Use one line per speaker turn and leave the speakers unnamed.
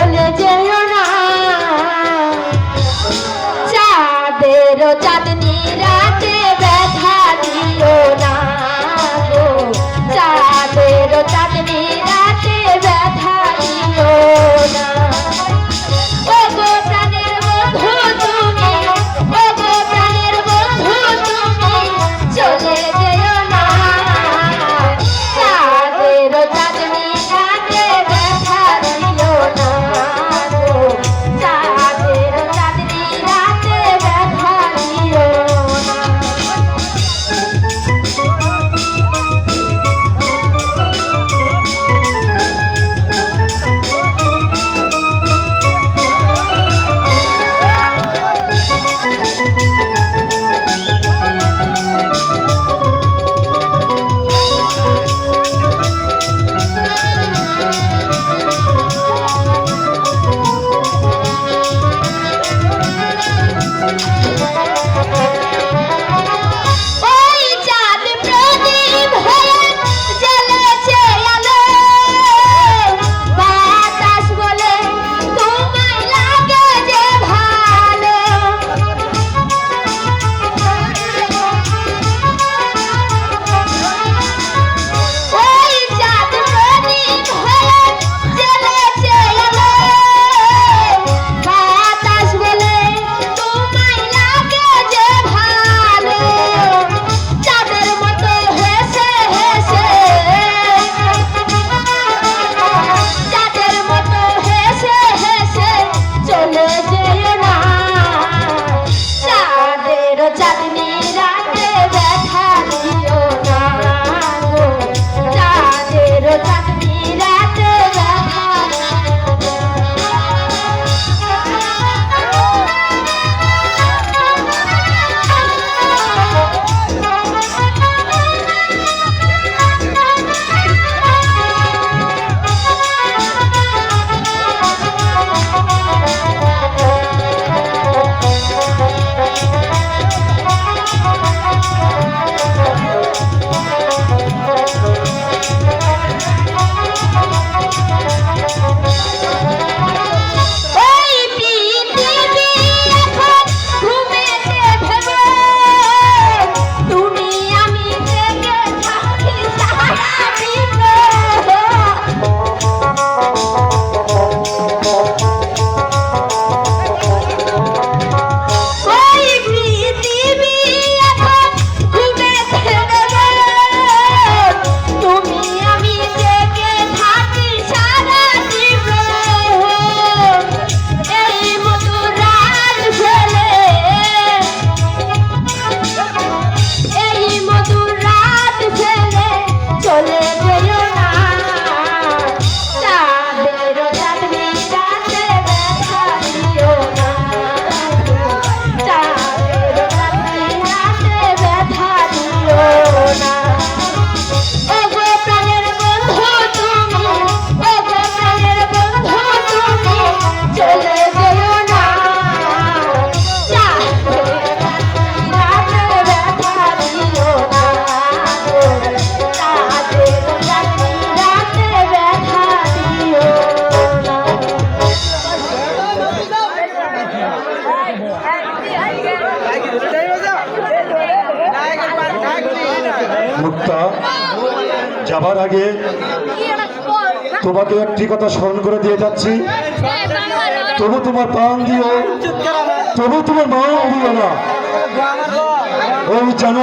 চলে যায় মুক্তা, যাবার আগে তোমাকে একটি কথা স্মরণ করে দিয়ে যাচ্ছি। তবু তোমার প্রাণ দিও, তবু তোমার মা অভিজ্ঞতা ওই জানো